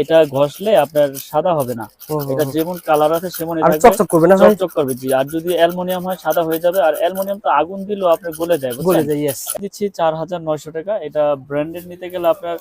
এটা ঘষলে আপনার সাদা হবে না। এটা যেমন কালার আছে আর চকচক করবে না চকচক করবে জি। আর যদি অ্যালুমিনিয়াম হয় সাদা হয়ে যাবে। আর অ্যালুমিনিয়াম তো আগুন দিলেও আপনার গলে যায় বুঝছেন? যায় ইয়েস দিচ্ছি চার হাজার নয়শো টাকা। এটা ব্র্যান্ডেড নিতে গেলে আপনার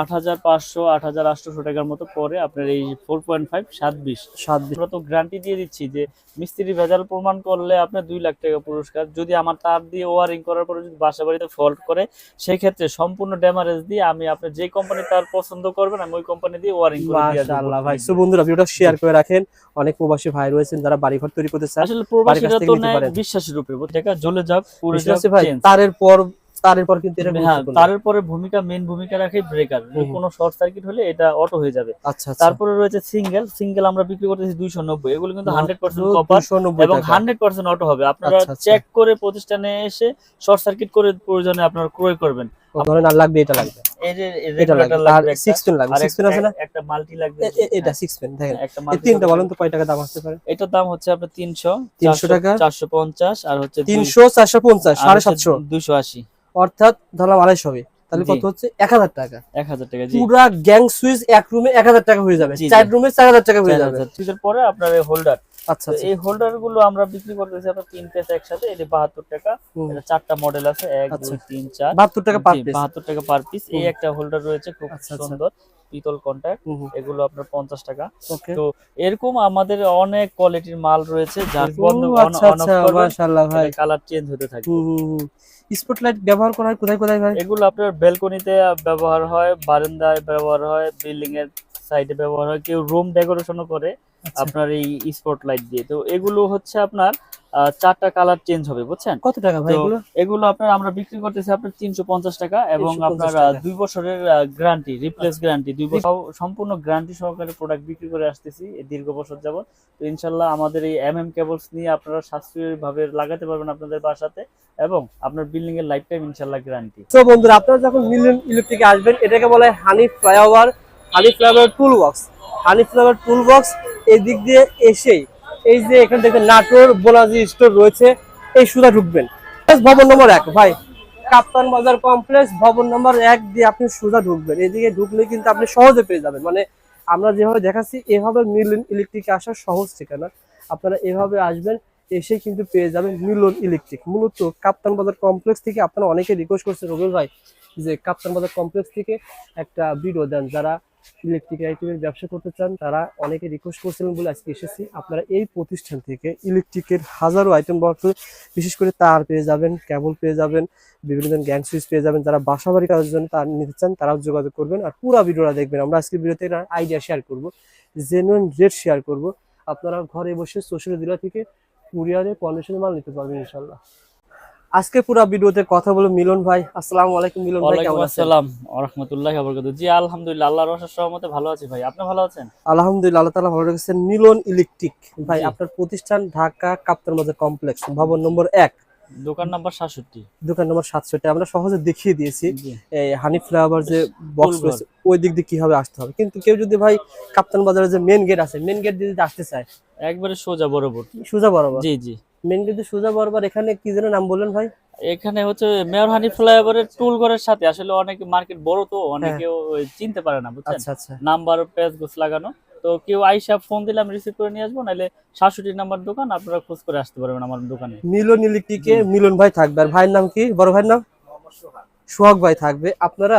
আট হাজার পাঁচশো আট হাজার আটশোশো টাকার মতো পরে আপনার এই ফোর পয়েন্ট ফাইভ সাত বিশ। সাত দিন আমরা তো গ্যারান্টি দিয়ে দিচ্ছি যে মিস্ত্রি ভেজাল প্রমাণ করলে আপনার দুই লাখ টাকা পুরস্কার। যদি আমার তার দিয়ে ওয়ারিং করার পরে যদি বাসা বাড়িতে ফল্ট করে সেই ক্ষেত্রে সম্পূর্ণ ড্যামারেজ দিয়ে আমি আপনার যে কোম্পানি তার পছন্দ করবেন আমি ওই কোম্পানি দিয়ে ওয়ারিং করে দিয়ে। মাশাআল্লাহ ভাই। সো বন্ধুরা ভিডিওটা শেয়ার করে রাখেন। অনেক প্রবাসী ভাই রয়েছেন যারা বাড়িঘর তৈরি করতে চান। আসলে প্রবাসীরা তো না। বিশ্বাসের টাকা জ্বলে যাক পুরো যাক ভাই তারের পর তারের পর কিন্তু হ্যাঁ তারের পরে ভূমিকা মেন ভূমিকা রাখে ব্রেকার। কোনো শর্ট সার্কিট হলে এটা অটো হয়ে যাবে। আচ্ছা আচ্ছা। তারপরে রয়েছে সিঙ্গেল সিঙ্গেল আমরা বিক্রি করতেছি দুইশো নব্বই। এগুলো কিন্তু হান্ড্রেড পার্সেন্ট কপার এবং হান্ড্রেড পার্সেন্ট অটো হবে। আপনারা আচ্ছা, আচ্ছা। চেক করে প্রতিষ্ঠানে এসে শর্ট সার্কিট করে প্রয়োজনে আপনার ক্রয় করবেন। ও ধরেন আর লাগবে এটা লাগবে। এই যে এটা লাগবে। একটা, 6 পেন লাগবে। আর 6 পেন আছে না? একটা- একটা মাল্টি লাগবে এটা 6 পেন দেখেন। হ্যাঁ, তিনটা বলেন তো কয় টাকা দাম আসতে পারে? এটার দাম হচ্ছে আপনার তিনশো 300 টাকা? চারশো পঞ্চাশ আর হচ্ছে 300 450 750 দুশো আশি। অর্থাৎ ধরলাম আড়াইশো হবে। তাহলে কত হচ্ছে? 1000 টাকা। এক হাজার টাকা পুরা গ্যাং সুইচ এক রুমে 1000 টাকা হয়ে যাবে। চার রুমে 4000 টাকা হয়ে যাবে। সুইচের পরে আপনার এই হোল্ডার আচ্ছা আচ্ছা। এই হোল্ডারগুলো আমরা বিক্রি করতেছি আপনার তিন পিস একসাথে এটা বাহাত্তর টাকা। এটা চারটা মডেল আছে এক আচ্ছা। দুই তিন চার। 72 টাকা পার পিস বাহাত্তর টাকা পার পিস এই একটা হোল্ডার রয়েছে খুব আচ্ছা। সুন্দর। পিতল কন্ট্যাক্ট এগুলো আপনার পঞ্চাশ টাকা। তো এরকম আমাদের অনেক কোয়ালিটির মাল রয়েছে যার বন্ধ কালার চেঞ্জ হতে থাকে স্পটলাইট ব্যবহার করা হয়? কোথায় কোথায় ভাই এগুলো আপনার ব্যালকনিতে ব্যবহার হয় বারান্দায় ব্যবহার হয় বিল্ডিং এর সাইডে ব্যবহার হয় কেউ রুম ডেকোরেশনও করে আচ্ছা। আপনার এই স্পট লাইট দিয়ে। তো এগুলো হচ্ছে আপনার চারটা কালার চেঞ্জ হবে বুঝছেন? কত টাকা ভাই এগুলো? এগুলো আপনার আমরা বিক্রি করতেছি আপনার তিনশো পঞ্চাশ টাকা এবং 350 আপনার দুই বছরের গ্যারান্টি রিপ্লেস গ্যারান্টি দুই বছর। সম্পূর্ণ গ্যারান্টি সহকারে প্রোডাক্ট বিক্রি করে আসতেছি এই দীর্ঘ বছর যাবত তো ইনশাল্লাহ আমাদের এই এম এম কেবলস নিয়ে আপনারা সাশ্রয়ী ভাবে লাগাতে পারবেন আপনাদের বাসাতে এবং আপনার বিল্ডিং এর লাইফ টাইম ইনশাল্লাহ গ্যারান্টি তো বন্ধুরা আপনারা যখন মিলিয়ন ইলেকট্রিকে আসবেন এটাকে বলে honey flyover honey flyover tool box honey flyover tool box এই দিক দিয়ে এসেই এই যে এখানে দেখবেন নাটোর বোনাজি স্টোর রয়েছে, এই সুদা ঢুকবেন। ভবন নম্বর এক, ভাই। কাপ্তান বাজার কমপ্লেক্স, ভবন নম্বর এক দিয়ে আপনি সুদা ঢুকবেন। এদিকে ঢুকলে কিন্তু আপনি সহজে পেয়ে যাবেন। মানে আমরা যেভাবে দেখাচ্ছি, এভাবে মিলন ইলেকট্রিকে আসার সহজ ঠিকানা। আপনারা এভাবে আসবেন, এসে কিন্তু পেয়ে যাবেন মিলন ইলেকট্রিক। মূলত কাপ্তান বাজার কমপ্লেক্স থেকে আপনারা অনেকে রিকোয়েস্ট করছেন রবিল ভাই, যে কাপ্তান বাজার কমপ্লেক্স থেকে একটা ভিডিও দেন। যারা ইলেকট্রিক আইটেমের ব্যবসা করতে চান, তারা অনেকে রিকোয়েস্ট করছিলেন বলে আজকে এসেছি। আপনারা এই প্রতিষ্ঠান থেকে ইলেকট্রিকের হাজারো আইটেম বক্স বিশেষ করে তার পেয়ে যাবেন কেবল পেয়ে যাবেন, বিভিন্ন ধরনের গ্যাং সুইচ পেয়ে যাবেন, যারা বাসা বাড়ি কাজের জন্য তার নিতে চান, তারাও যোগাযোগ করবেন আর পুরো ভিডিওটা দেখবেন। আমরা আজকে ভিডিওতে আইডিয়া শেয়ার করব জেনুইন রেট শেয়ার করব। আপনারা ঘরে বসে সোশ্যাল মিডিয়া থেকে কুরিয়ারে কন্ডিশনে মাল নিতে পারবেন ইনশাল্লাহ আজকে পুরো ভিডিওতে কথা বলে মিলন ভাই। আসসালামু আলাইকুম মিলন ভাই কেমন আছেন? আসসালাম ওরহমতুল্লাহ বরকত জি আলহামদুলিল্লাহ আল্লাহর রহস্য সহমতে ভালো আছি ভাই। আপনি ভালো আছেন? আলহামদুলিল্লাহ আল্লাহ তাআলা ভালো রেখেছেন। মিলন ইলেকট্রিক। ভাই আপনার প্রতিষ্ঠান ঢাকা কাপ্তান বাজার কমপ্লেক্স ভবন নম্বর এক। দোকান নাম্বার সাতষট্টি। দোকান নম্বর সাতষট্টি। আমরা সহজে দেখিয়ে দিয়েছি। এই হানি ফ্লাওয়ার যে বক্স রয়েছে ওই দিক দিয়ে কীভাবে আসতে হবে? কিন্তু কেউ যদি ভাই কাপ্তান বাজারে যে মেন গেট আছে মেন গেট দিয়ে যদি আসতে চায় একবারে সোজা বরাবর। সোজা বরাবর। জি জি। মেন দিয়ে সোজা বরাবর এখানে কি যেন নাম বললেন ভাই? এখানে হচ্ছে মেয়র হানি ফ্লাইওভারের টুল ঘরের সাথে। আসলে অনেক মার্কেট বড় তো অনেকে চিনতে পারে না বুঝছেন? নাম্বার পেজ গোছ লাগানো। তো কেউ আইসা ফোন দিলে আমি রিসিভ করে নিয়ে আসব নাহলে সাতষট্টি নাম্বার দোকান আপনারা খোঁজ করে আসতে পারবেন আমার দোকানে। মিলন ইলেকট্রিকে মিলন ভাই থাকবে। আর ভাইয়ের নাম কি? বড় ভাইয়ের নাম? সোহাগ ভাই থাকবে। আপনারা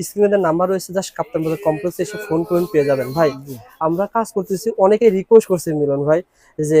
স্ক্রিনে নাম্বার রয়েছে জাস্ট কাপ্তান বাজার কমপ্লেক্সে এসে ফোন করুন পেয়ে যাবেন। ভাই আমরা কাজ করতেছি অনেকে রিকোয়েস্ট করছে মিলন ভাই যে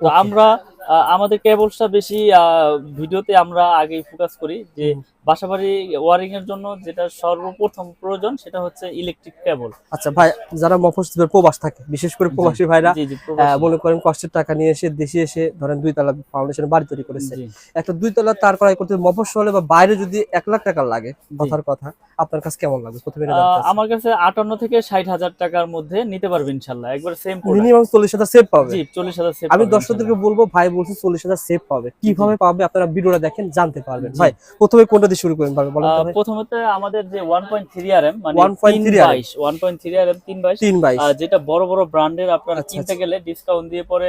তো. আমরা আমাদের কেবলসটা বেশি ভিডিওতে আমরা আগেই ফোকাস করি যে বাসাবাড়ি ওয়ারিং এর জন্য যেটা সর্বপ্রথম প্রয়োজন সেটা হচ্ছে ইলেকট্রিক কেবল আচ্ছা ভাই যারা মফস্বলের প্রবাস থাকে বিশেষ করে প্রবাসী ভাইরা। মনে করেন কষ্টের টাকা নিয়ে এসে দেশে এসে ধরেন দুই তলা ফাউন্ডেশন বাড়ি তৈরি করেছে। একটা দুই তলা তার করাই করতে মফস্বলে বা বাইরে যদি এক লাখ টাকা লাগে। কথার কথা আপনার কাছে কেমন লাগবে? প্রথমে আমার কাছে আটান্ন থেকে ষাট হাজার টাকার মধ্যে নিতে পারবে ইনশাল্লাহ একবার সেম মিনিমাম চল্লিশ হাজার সেভ পাবে। জি চল্লিশ হাজার save আমি দর্শকদেরকে বলব ভাই বলছে চল্লিশ হাজার সেভ পাবে। কীভাবে পাবে আপনারা ভিডিওটা দেখেন জানতে পারবেন। ভাই প্রথমে কোনটা দিয়ে শুরু করেন ভাবে বলেন ভাই। প্রথমত আমাদের যে one point three R M মানে 1.3 তিন RM বাইশ one point three R M তিন বাইশ। তিন বাইশ। যেটা বড় বড় ব্র্যান্ডের আপনারা আচ্ছা, কিনতে আচ্ছা। গেলে ডিসকাউন্ট দিয়ে পরে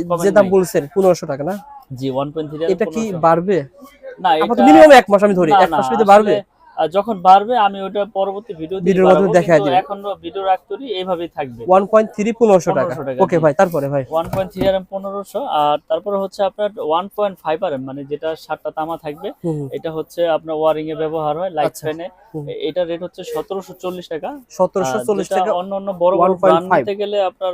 যে দাম বলছেন পনেরোশো টাকা না? জি ওয়ান পয়েন্ট থ্রি এটা কি বাড়বে? না এটা মিনিমাম এক মাস আমি ধরি। এক মাস ভিতরে বাড়বে? যখন বাড়বে আমি ওটা পরবর্তী ভিডিও ভিডিওর মাধ্যমে দিবেন। এখন ভিডিও এইভাবেই থাকবে। ওয়ান পয়েন্ট থ্রি পনেরোশো টাকা। 1500 টাকা, ওকে ভাই তারপরে ভাই। One point three R M পনেরোশো আর তারপরে হচ্ছে আপনার ওয়ান পয়েন্ট ফাইভ আর মানে যেটা সাতটা তামা থাকবে। এটা হচ্ছে আপনার ওয়ারিং এ ব্যবহার হয় লাইট আচ্ছা। ফ্যানে এটা রেট হচ্ছে সতেরোশো চল্লিশ টাকা। সতেরোশো আর চল্লিশ যেটা টাকা অন্য অন্য বড় বড় 1.5 ব্র্যান্ড নিতে গেলে আপনার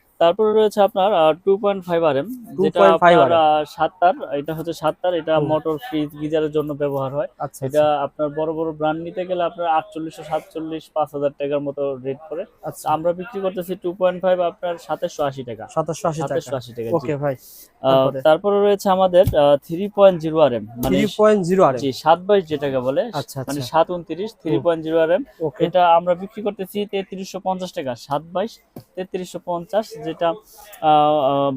তারপরে রয়েছে আপনার two point five R M যেটা 2.5 আপনার তার এটা হচ্ছে সাতটার এটা মোটর ফ্রিজ গিজারের জন্য ব্যবহার হয়। আচ্ছা এটা আপনার বড় বড় ব্র্যান্ড নিতে গেলে আপনার আটচল্লিশশো সাতচল্লিশ পাঁচ হাজার টাকার মতো রেট পড়ে। আচ্ছা। আমরা বিক্রি করতেছি টু পয়েন্ট ফাইভ আপনার সাতাশশো আশি টাকা। সাতাশশো আশি টাকা। ওকে ভাই। তারপরে? তারপরে রয়েছে আমাদের three point zero R M মানে থ্রি পয়েন্ট জিরো আর জি সাত বাইশ যেটাকে বলে আচ্ছা মানে আচ্ছা। সাত উনত্রিশ three point zero R M এটা আমরা বিক্রি করতেছি তেত্রিশশো পঞ্চাশ টাকা সাত বাইশ তেত্রিশশো পঞ্চাশ যেটা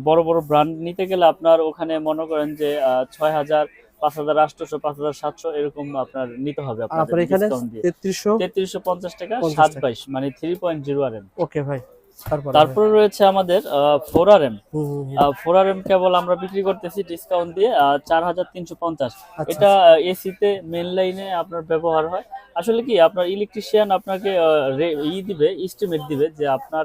বড় বড় ব্র্যান্ড নিতে গেলে আপনার ওখানে মনে করেন যে ছয় হাজার পাঁচ হাজার আটশোশো পাঁচ হাজার সাতশো এরকম আপনার নিতে হবে আপনার এখানে তেত্রিশশো তেত্রিশশো পঞ্চাশ টাকা সাত বাইশ মানে three point zero R M okay ভাই। তারপরে রয়েছে আমাদের four R M. Four R M cable আমরা বিক্রি করতেছি ডিসকাউন্ট দিয়ে চার হাজার তিনশো পঞ্চাশ। আচ্ছা, এটা এসিতে মেন লাইনে আপনার ব্যবহার হয়। আসলে কি আপনার ইলেকট্রিশিয়ান আপনাকে ই দিবে এস্টিমেট দিবে যে আপনার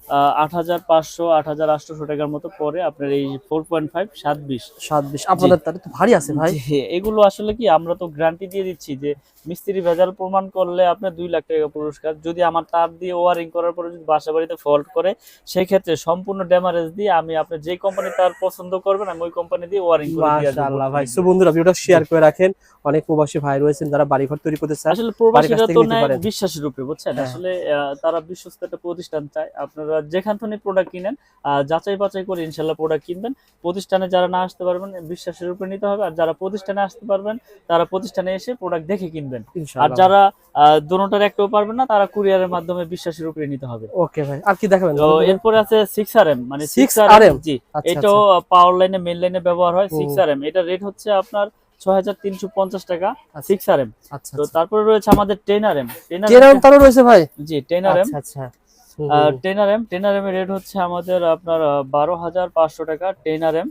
আট হাজার পাঁচশো আট হাজার আটশোশো টাকার মতো পরে আপনার এই ফোর পয়েন্ট ফাইভ সাত বিশ। সাত বিশ আপনাদের তাহলে তো ভারী আছে ভাই। এগুলো আসলে কি আমরা তো গ্যারান্টি দিয়ে দিচ্ছি যে মিস্ত্রি ভেজাল প্রমাণ করলে আপনার দুই লাখ টাকা পুরস্কার। যদি আমার তার দিয়ে ওয়ারিং করার পরে যদি বাসা বাড়িতে ফল্ট করে সেই ক্ষেত্রে সম্পূর্ণ ড্যামারেজ দিয়ে আমি আপনি যে কোম্পানি তার পছন্দ করবেন আমি ওই কোম্পানি দিয়ে ওয়ারিং করে। মাশাআল্লাহ ভাই। সো বন্ধুরা ভিডিওটা শেয়ার করে রাখেন। অনেক প্রবাসী ভাই রয়েছেন যারা বাড়িঘর তৈরি করতে চায় আসলে প্রবাসীরা তো বিশ্বাসের উপরে বুঝছেন? হ্যাঁ। আসলে তারা বিশ্বস্ত একটা প্রতিষ্ঠান চায়। আপনারা যেখান থেকে প্রোডাক্ট কিনেন যাচাই বাছাই করে ইনশাল্লাহ প্রোডাক্ট কিনবেন। প্রতিষ্ঠানে যারা না আসতে পারবেন বিশ্বাসের উপরে নিতে হবে। আর যারা প্রতিষ্ঠানে আসতে পারবেন তারা প্রতিষ্ঠানে এসে প্রোডাক্ট দেখে কিনবেন। আর যারা দোনোটার একটাও পারবেন না তারা কুরিয়ারের মাধ্যমে বিশ্বাসের উপরে নিতে হবে। ওকে ভাই আর কি দেখাবেন? তো এরপরে আছে সিক্স আর এম মানে 6 সিক্স আর RM? জি। আচ্ছা, এটাও পাওয়ার লাইনে মেন লাইনে ব্যবহার হয়। সিক্স আর এম এটা রেট হচ্ছে আপনার ছয় হাজার তিনশো পঞ্চাশ টাকা আচ্ছা। সিক্স আর এম আচ্ছা তো তারপরে রয়েছে আমাদের টেন আর এম টেন জেরাম তারও রয়েছে ভাই? জি টেন আর এম আচ্ছা আচ্ছা। হুম, টেন আর এম এম এর রেট হচ্ছে আমাদের আপনার বারো হাজার পাঁচশো টাকা এম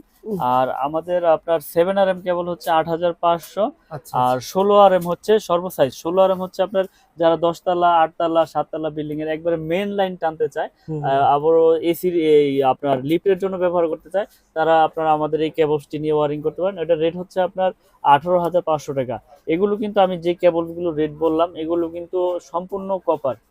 আর আমাদের আপনার সেভেন আর এম কেবল হচ্ছে আট হাজার পাঁচশো। আচ্ছা আর ষোলো আর এম হচ্ছে সর্বসাইজ। ষোলো আর এম হচ্ছে আপনার যারা দশতলা আটতলা সাততলা বিল্ডিং এর একবারে মেন লাইন টানতে চায় আবারও এসির এই আপনার লিফটের জন্য ব্যবহার করতে চায় তারা আপনার আমাদের এই কেবলসটি নিয়ে ওয়ারিং করতে পারেন। এটা রেট হচ্ছে আপনার আঠারো হাজার পাঁচশো টাকা। এগুলো কিন্তু আমি যে কেবলগুলো রেট বললাম এগুলো কিন্তু সম্পূর্ণ কপার আচ্ছা।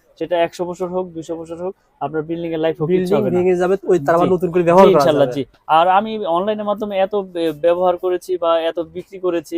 সেটা একশো বছর হোক দুইশো বছর হোক আপনার বিল্ডিং এর লাইফ হোক ভেঙে যাবে ওই তার নতুন করে ব্যবহার ইনশাল্লাহ জি। আর আমি অনলাইনের মাধ্যমে এত ব্যবহার করেছি বা এত বিক্রি করেছি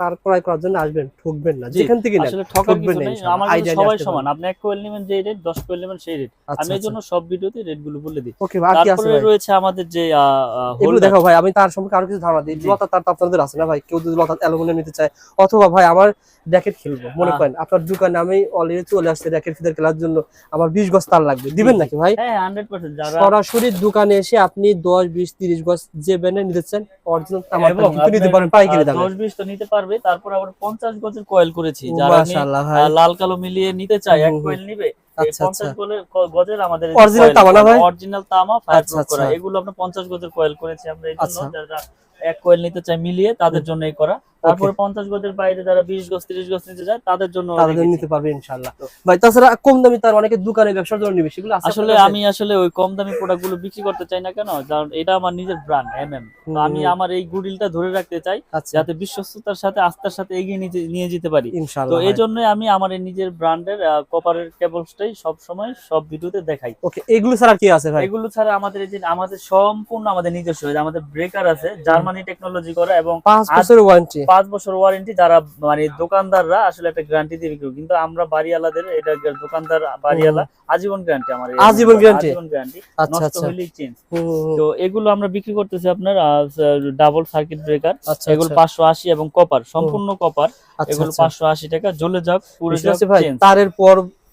তার ক্রয় করার জন্য আসবেন ঠকবেন না যেখান থেকে ঠকবেন না আমার সবাই সমান। আপনি এক কোয়েল নেবেন যে রেট দশ কোয়েল নেবেন সেই রেট আচ্ছা, আমি এই জন্য সব ভিডিওতে রেটগুলো বলে দিই। ওকে আর কি আছে রয়েছে আমাদের যে এগুলো দেখো ভাই আমি তার সম্পর্কে আরও কিছু ধারণা দিই। লতা তার তো আপনাদের আছে না ভাই? কেউ যদি লতা অ্যালুমিনিয়াম নিতে চায় অথবা ভাই আমার র্যাকেট খেলব মনে। করেন। আপনার দোকানে আমি অলরেডি চলে আসছে র্যাকেট ফিদার খেলার জন্য। আমার বিশ গজ তার লাগবে। দিবেন নাকি ভাই? হ্যাঁ সরাসরি দোকানে এসে আপনি দশ বিশ তিরিশ গজ যে ব্যান্ডে নিতে চান অরিজিনাল আমার নিতে আপনার, পারেন পাইকারি দামে। দশ বিশ তো নিতে পারবে তারপর আবার পঞ্চাশ গজের কয়েল করেছি। যারা লাল কালো মিলিয়ে নিতে চায় এক। কয়েল নিবে আচ্ছা, আচ্ছা। আচ্ছা। এগুলো আমরা পঞ্চাশ গজের কয়েল করেছি আমরা এক কয়েল নিতে চায় মিলিয়ে তাদের জন্য এই করা। তারপরে পঞ্চাশ গজের বাইরে যারা বিশ গজ তিরিশ গজ নিতে যায় তাদের জন্য তাদের নিতে পারবে ইনশাআল্লাহ। ভাই তাছাড়া কম দামি তার অনেকে দোকানে ব্যবসার জন্য নিবে সেগুলো আসলে আমি আসলে ওই কম দামি প্রোডাক্টগুলো বিক্রি করতে চাই না কেন? কারণ এটা আমার নিজের ব্র্যান্ড এমএম হুম, আমি আমার এই গুডিলটা ধরে রাখতে চাই আচ্ছা। যাতে বিশ্বস্ততার সাথে আস্থার সাথে এগিয়ে নিয়ে যেতে পারি। তো এই জন্যই আমি আমার নিজের ব্র্যান্ডের কপারের কেবলসটাই সব সময় সব ভিডিওতে দেখাই। ওকে এগুলো ছাড়া কি আছে ভাই? এগুলো ছাড়া আমাদের এই যে আমাদের সম্পূর্ণ আমাদের নিজস্ব আমাদের ব্রেকার আছে জার্মানি টেকনোলজি করা এবং পাঁচ বছরের ওয়ারেন্টি পাঁচ বছর ওয়ারেন্টি যারা মানে দোকানদাররা আসলে একটা গ্যারান্টি দিয়ে বিক্রি কিন্তু আমরা বাড়িওয়ালাদের এটা দোকানদার বাড়িওয়ালা আজীবন গ্যারান্টি আমার আজীবন গ্যারান্টি আচ্ছা নষ্ট আচ্ছা। হলেই চেঞ্জ। তো এগুলো আমরা বিক্রি করতেছি আপনার ডাবল সার্কিট ব্রেকার এগুলো আচ্ছা, পাঁচশো আশি এবং কপার সম্পূর্ণ কপার আচ্ছা, এগুলো আচ্ছা। পাঁচশো আশি টাকা জ্বলে যাক পুরো তারের পর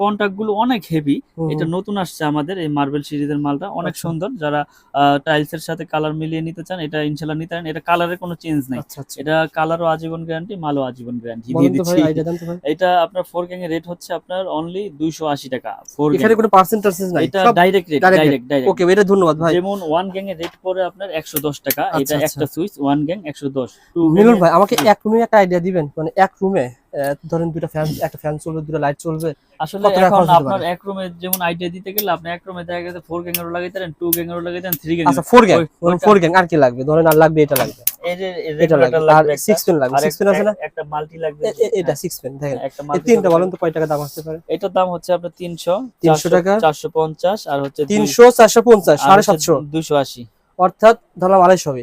কন্টাক্টগুলো অনেক হেভি এটা নতুন আসছে আমাদের এই মার্বেল সিরিজের মালটা। অনেক আচ্ছা। সুন্দর। যারা টাইলস এর সাথে কালার মিলিয়ে নিতে চান এটা ইনশাল্লাহ নিতে পারেন। এটা কালারের কোনো চেঞ্জ নাই। আচ্ছা আচ্ছা। এটা কালারও আজীবন গ্যারান্টি মালও আজীবন গ্যারান্টি দিয়ে দিচ্ছি। এটা আপনার ফোর গ্যাং এর রেট হচ্ছে আপনার অনলি দুইশো আশি টাকা। ফোর এখানে কোনো পার্সেন্টেজ নাই। এটা direct rate direct direct okay এটা ধন্যবাদ ভাই। যেমন ওয়ান গ্যাং এর রেট পড়ে আপনার একশো দশ টাকা। এটা। একটা সুইচ ওয়ান গ্যাং একশো দশ। মিলন ভাই আমাকে এক রুমে একটা আইডিয়া দিবেন মানে এক রুমে ধরেন দুইটা ফ্যান একটা ফ্যান চলবে দুটো লাইট চলবে আসলে এখন আপনার? এক রুমে যেমন আইডিয়া দিতে গেলে আপনি এক রুমে দেখা গেছে ফোর গ্যাং এরও লাগাইতে পারেন টু গ্যাং এরও লাগাইতে পারেন থ্রি গ্যাং আচ্ছা ফোর গ্যাং ওই- ওইটা- ফোর গ্যাং আর কি লাগবে? ধরেন আর লাগবে এটা লাগবে। এই যে এটা লাগবে আর লাগবে পেন পেন আছে না? একটা মাল্টি লাগবে এটা পেন দেখেন। হ্যাঁ, এই তিনটা বলেন তো কয় টাকা দাম আসতে পারে? এটার দাম হচ্ছে আপনার তিনশো 300 টাকা? চারশো পঞ্চাশ আর হচ্ছে তিনশো চারশো পঞ্চাশ সাড়ে সাতশো। দুশো আশি। অর্থাৎ ধরলাম আড়াইশো হবে।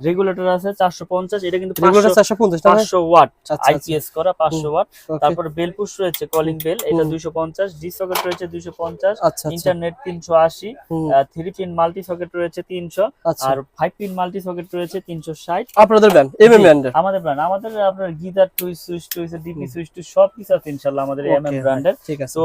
রেগুলেটর আছে চারশো পঞ্চাশ এটা কিন্তু রেগুলার চারশো পঞ্চাশ টাকা পাঁচশো ওয়াট আচ্ছা আচ্ছা আইপিএস করা পাঁচশো ওয়াট। okay, তারপরে বেল পুশ রয়েছে কলিং বেল এটা হুম। দুইশো পঞ্চাশ ডি সকেট রয়েছে দুইশো পঞ্চাশ আচ্ছা আচ্ছা। ইন্টারনেট তিনশো আশি হুম, থ্রি পিন মাল্টি সকেট রয়েছে তিনশো আচ্ছা। আর ফাইভ পিন মাল্টি সকেট রয়েছে তিনশো ষাট। আপনাদের ব্যান্ড এম এম ব্র্যান্ডের আমাদের ব্র্যান্ড আমাদের আপনার গিজার টুইস সুইচ টুইস ডিপি সুইচ টুইস সব কিছু আছে ইনশাল্লাহ আমাদের এম এম ব্র্যান্ডের ঠিক আছে। তো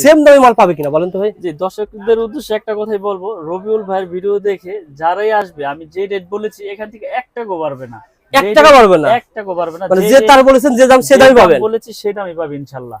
সেম দামে মাল পাবে কিনা বলেন তো ভাই? জি দর্শকদের উদ্দেশ্যে একটা কথাই বলব রবিউল ভাইয়ের ভিডিও দেখে যারাই আসবে আমি যে রেট বলেছি এখান থেকে এক টাকাও পারবে না। এক টাকা পারবে না। এক টাকাও পারবে না। মানে যে তার বলেছেন যে দাম সে দামই দাম পাবেন। বলেছি সে আমি পাবো ইনশাল্লাহ।